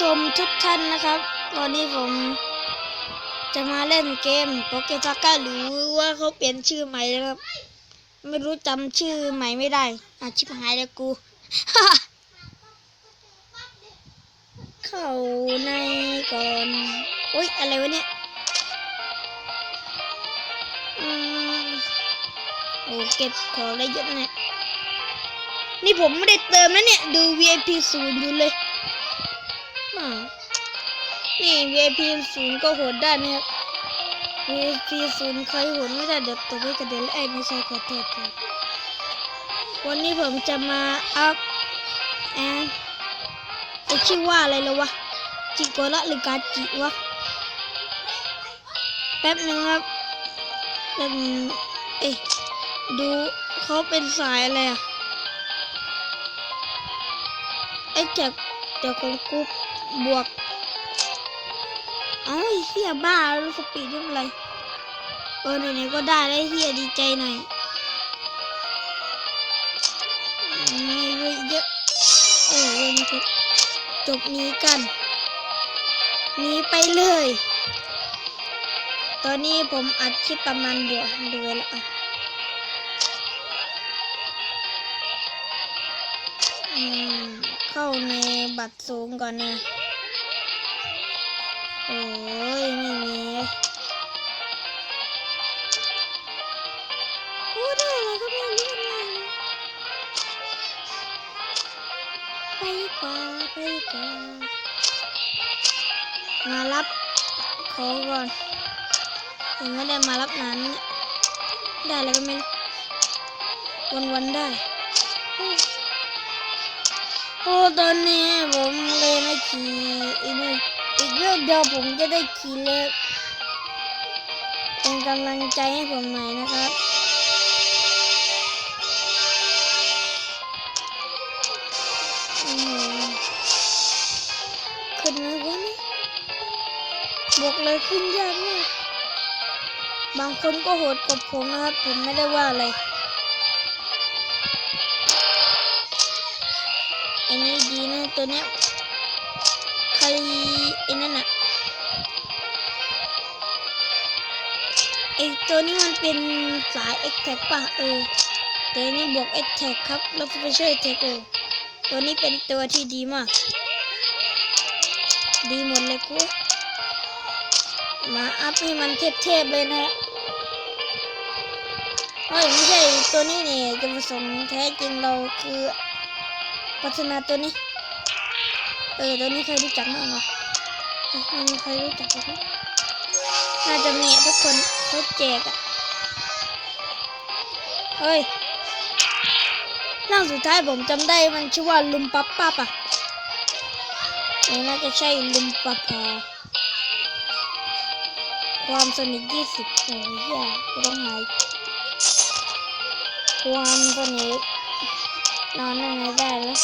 ชมทุกท่านนะครับ ตอนนี้ผมจะมาเล่นเกมโปเกซาก้าหรือว่าเขาเปลี่ยนชื่อใหม่แล้วครับ ไม่รู้จำชื่อใหม่ไม่ได้อาชิบหายแล้วกู เข้าในก่อนโอ๊ยอะไรวะเนี่ยอืมโอ้เก็บของได้เยอะนะเนี่ยนี่ผมไม่ได้เติมนะเนี่ย ดู VIP ศูนย์อยู่เลย นี่ VIP ศูนย์ก็โหดได้นะครับ VIP ศูนย์ใครโหดไม่ได้เดี๋ยวตบให้กระเด็นเลยเอ้ไม่ใช่ขอโทษครับวันนี้ผมจะมาอัพแอนไอชื่อว่าอะไรแล้ววะจิโกระหรือกาจิวะแป๊บหนึ่งครับแป๊บหนึงเอ๊ะดูเขาเป็นสายอะไรอะไอ้จากจากของกูบวก อ้าไอ้เฮียบ้ารู้สปีดยังไรเออไหนๆก็ได้แล้วไอ้เฮียดีใจหน่อยไม่เยเยอะโอ้เว้ยนี่คือจบนี้กันหนีไปเลย ตอนนี้ผมอัดคลิปประมาณเดียวดูไว้แล้วเข้าในบัตรสูงก่อนนะ ได้อะไรก็ไม่รู้นะไปกว่าไปกว่ามารับเของก่อนยังไม่ได้มารับนานเนี่ยได้อะไรก็ไม่รู้วันได้โอ้ตอนนี้ผมเลยไม่ขี่อีกนิดอีกเรื่องเดียวผมจะได้ขี่เล็กเป็นกำลังใจให้ผมหน่อยนะครับ ขึ้นนะวะนี่บอกเลยขึ้นยากมากบางคนก็โหดกว่าผมนะครับ ผมไม่ได้ว่าอะไรอันนี้ดีนะตัวเนี้ยใครไอ้นั่นอะไอตัวนี้มันเป็นสาย X t a g ป่ะเออแต่อันนี่บวก X t a g ครับแล้วไปช่วย Tag โอตัวนี้เป็นตัวที่ดีมาก ดีหมดเลยกู มาอัพให้มันเทพๆเลยนะเฮ้ยไม่ใช่ตัวนี้นี่จะผสมค์แท้จริงเราคือพัฒนาตัวนี้ เออตัวนี้ใครรู้จักบ้างวะเอ้ยไม่มีใครรู้จักหรอกน่าจะมีทุกคนเขาแจกอะเฮ้ยร่างสุดท้ายผมจำได้มันชื่อว่าลุมปั๊บปับอะ น่าจะใช่ลุมปับพอความสนิทยี่สิบโอ้ยเหี้ยกูต้องหายความสนิทนอนยังไงได้แล้ว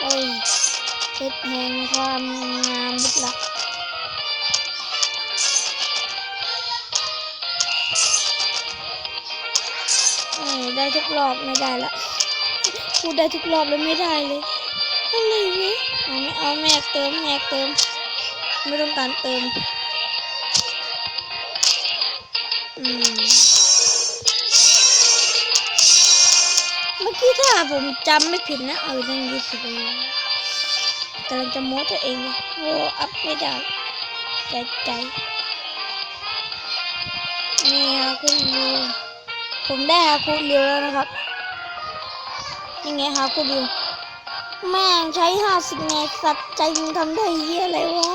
โอ้ยเพชรแห่งความงามลึกลับ ได้ทุกรอบไม่ได้ละพูดได้ทุกรอบแล้วไม่ได้เลยอะไรวะเอาไม่เอาแม่อยากเติมแม่อยากเติม ไม่ต้องการเติม อืม เมื่อกี้ถ้าผมจำไม่ผิดนะ เอาตั้งยี่สิบเลยกำลังจะโม้ตัวเองเลยโอ้อัพไม่ได้ ใจใจนี่ฮะคุณดิว ผมได้ฮะคุณดิวแล้วนะครับ ยังไงฮะคุณดิว แม่งใช้ห้าสิบเมตรสัตว์ใจมึงทำได้เยี่ยอะไรวะ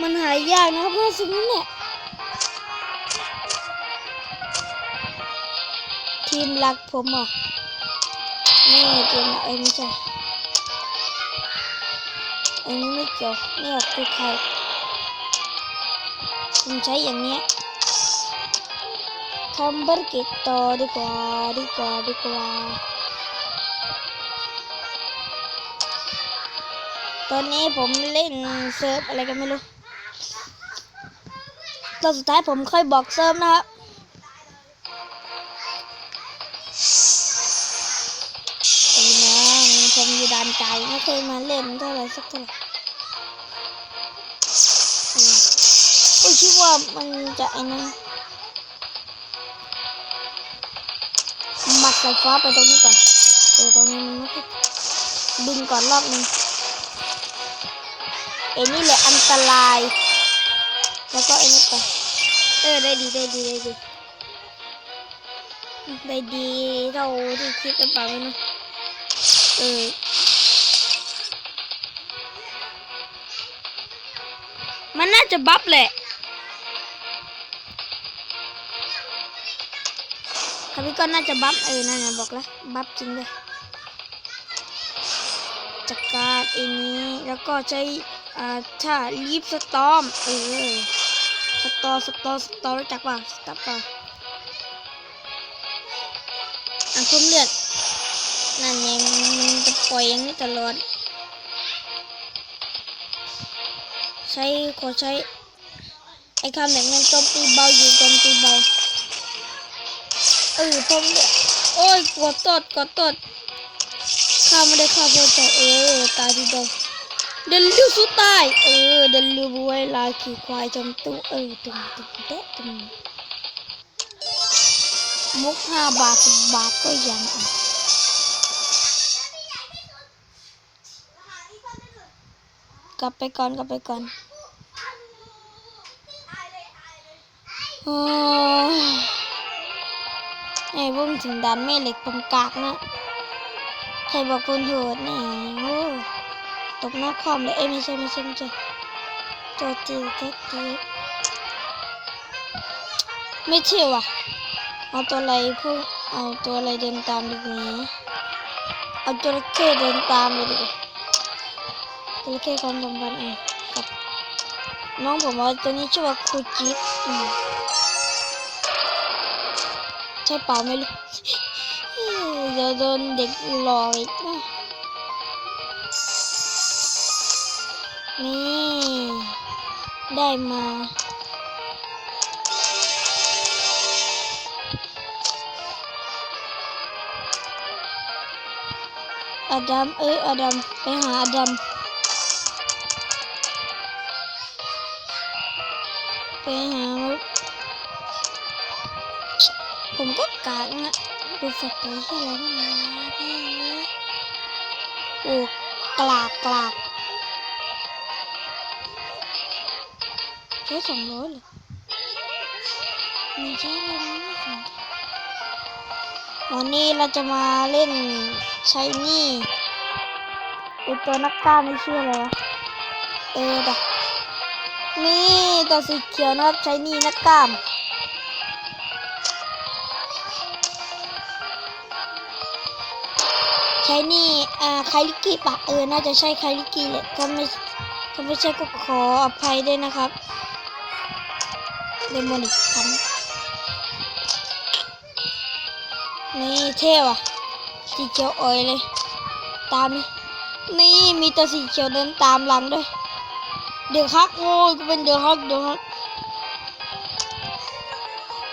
มันหายยากนะครับห้าสิบนี่เนี่ย ทีมรักผมอะนี่ทีมเอ้ไม่ใช่อันนี้ไม่เกี่ยวนี่ออกคือใครผมใช้อย่างเนี้ย ทำเบอร์เกตต่อดีกว่าดีกว่าดีกว่า ตอนนี้ผมเล่นเซิร์ฟอะไรกันไม่รู้ตอนสุดท้ายผมค่อยบอกเซิร์ฟนะครับไอ้น้องผมอยู่ด่านไกลไม่เคยมาเล่นเท่าไหร่สักเท่าไหร่อืมอุ้ยคิดว่ามันจะไอ้นั่น สายฟ้าไปตรงนี้ก่อนเออตรงนี้มันไม่ค่อยดึงก่อนรอบหนึงไอ้นี่แหละอันตราย แล้วก็ไอ้นี่ไปเออได้ดีได้ดีได้ดีได้ดีเท่าที่คิดหรือเปล่าไม่รู้เออมันน่าจะบัฟแหละ คาพี่ก็น่าจะบัฟเออนั่นนะบอกแล้วบัฟจริงเลยจัดการไอ้นี้ แล้วก็ใช้อ่าถ้าลีฟสตอมเออสตอสตอสตอรู้จักป่ะสตอป่ะอะเพิ่มเลือดนั่นไงมันจะปล่อยอย่างนี้ตลอด ใช้ขอใช้ไอ้คำแบบนั้นโจมตีเบาอยู่โจมตีเบา เออเพิ่มเลือดโอ้ยกดตดกดตดข้าไม่ได้ฆ่าเพื่อใจเออตายทีดียวเดินลิ้วสู้ตายเออเดินลิ้วไว้ลายขี่ควายจำตัวเออตุ้มตุ้มเตะตุ้มมุกห้าบาทสิบบาทก็ยังอะกลับไปก่อนกลับไปก่อนโอ้ย ไอ้บุ้มถึงดันแม่เหล็กผมกากนะใครบอกคนโหดเนี่ยโอ้ตบหน้าคอมเลยเอ้ยไม่ใช่ไม่ใช่ไม่ใช่ตัวจีตัวจีไม่เที่ยวอะเอาตัวอะไรพวกเอาตัวอะไรเดินตามดีกว่าเอาจระเข้เดินตามเลยดีกว่าจระเข้ความสัมพันธ์อะกับน้องผมว่าตัวนี้ชื่อว่าคูจิอืม ใช่เปล่าไม่รู้เดี๋ยวโดนเด็กหลอกอีกนะนี่ ได้มาอดัม เอ้ยอดัม ไปหาอดัม ไปหา ก็กากนะดูสัตว์ตัวที่อะไรบ้างนะแม่เอ้ยโอ้กลากกลากใช้สองร้อยเหรอมีใช้เลยนะไม่สองวันนี้เราจะมาเล่นใช้นี่ไอตัวนักกล้ามไม่ชื่ออะไรวะเออดะนี่ตัวสีเขียวนะครับใช้นี่นักกล้าม ใช้นี่อ่าไคลิกิปะเออ น่าจะใช่ไคลิกิแหละถ้าไม่ถ้าไม่ใช่ก็ขออภัยด้วยนะครับเลมอนอีกพันนี่เท่ว่ะ สีเขียวอ่อยเลย ตามนี่นี่มีตัวสีเขียวเดินตามหลังด้วย เดือดฮักโอ้ยก็เป็นเดือดฮักเดือดฮัก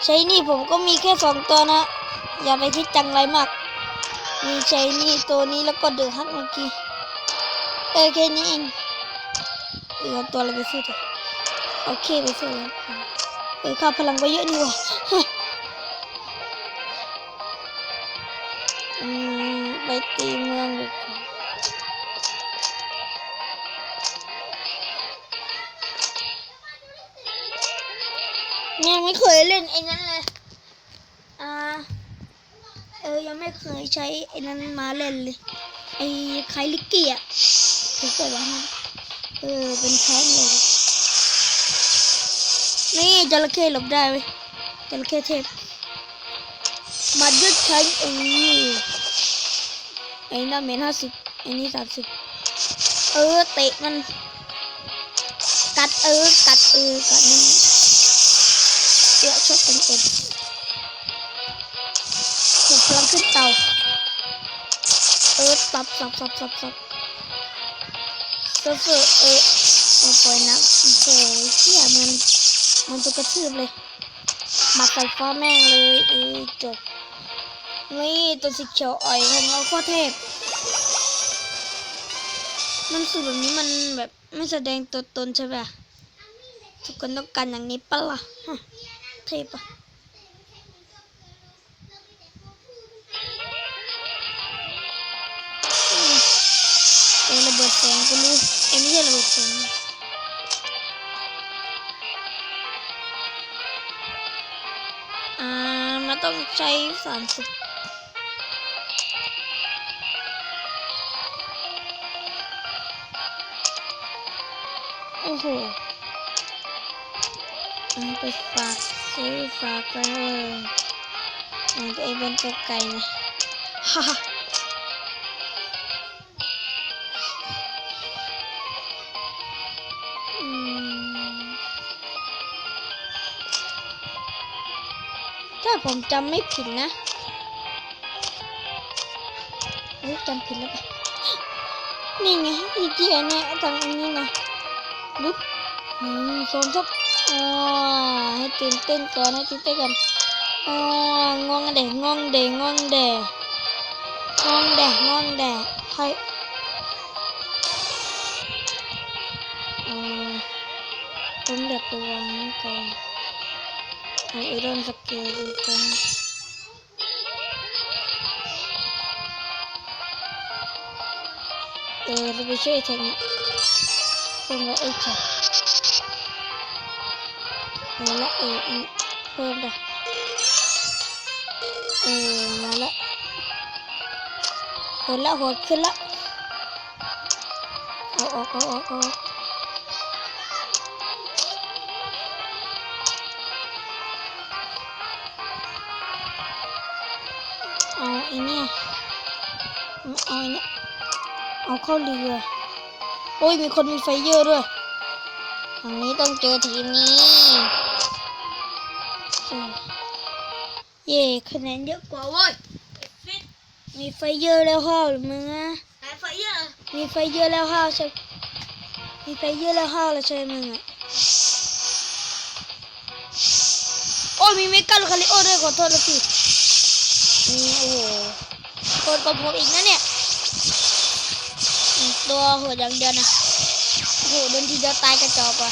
ใช้นี่ผมก็มีแค่สองตัวนะ อย่าไปคิดจังไรมาก มีใช้นี่ตัวนี้แล้วก็เดือดฮักเมื่อกี้เออแค่นี้เองเออเอตัวอะไรไปสู้เถอะโอเคไปสู้แล้วเออข้าพลังไปเยอะนี่ว่าอืมไปตีเมืองดีกว่ายังไม่เคยเล่นไอ้นั้นเลย อ่า เออ ยัง ไม่เคยใช้ไอ้นั้นมาเล่นเลย ไอ้ไคลิกกี้อะถึงเกิดว่ามันเออเป็นแท้งเลยนี่จระเข้หลบได้เว้ยจระเข้เทพมายึดใช้เออไอ้นั่นเมนห้าสิบไอ้นี่สามสิบเออเตะมัน กัดเออกัดเออกัดนั่นเดี๋ยวชดเต็มเต็ม เตาเออสับสับสับสับสับเซอร์เฟอร์เออโอ้ปล่อยน้ำโอ้โหเชี่ยมันมันจะกระทืบเลยมัดไฟฟ้าแม่งเลยเออจบนี่ตัวสีเขียวอ่อยของเราโคตรเทพมันสูตรแบบนี้มันแบบไม่แสดงตัวตนใช่ปะทุกคนต้องการอย่างนี้ปะล่ะฮะเทพปะ อ่ามันต้องใช้สามสิบโอ้โหไปฝากซื้อฝากไปเลยเอาตัวเองเป็นตัวไก่นะฮ่า ผมจำไม่ผิดนะเฮ้ยจำผิดแล้วปะนี่ไงอีเจียเนี่ยทางอันนี้นะลุกหนึ่งสองสามอ๋อให้ตื่นเต้นก่อนให้ตื่นเต้นก่อนอ๋องงเดงงเดงงเดงงเดงงเดให้อ๋อผมเด็กตัวนี้ก่อน เอาไอรอนสเกลดูก่อนเออเราไปช่ว อันนี้เพิ่มไปเออมาละโหดละโหดขึ้นละเนี่ยเอาไอ้เนี่ยเอาเข้าเรือโอ้ยมีคนมีไฟเยอร์ด้วยอันนี้ต้องเจอทีมนี้เย่คะแนนเยอะกว่าเว้ยมีไฟเยอร์แล้วห้าวหรือมึงอะไฟเยอะมีไฟเยอะแล้วห้าวใช่มีไฟเยอะแล้วห้าวแล้วใช่มึงอะโอ้ยมีเมกาลูคาริโอด้วยขอโทษนะพี่ นี่โอ้โหโหดกว่าผมอีกนะเนี่ยอืมตัวโหดอย่างเดียวนะโอ้โหโดนทีเดียวตายกระจอกว่ะ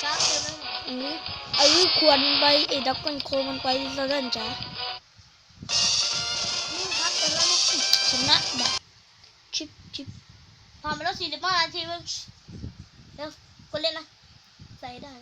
ครับเดี๋ยวมันอืมไอ้ควรไปไอ้ดักกันโคมันไปซะด้านจ้านี่ครับเดี๋ยวมันชนะแบบชิปชิปผ่านไปแล้วสี่สิบห้านาทีมันเดี๋ยวกดเล่นนะใส่ได้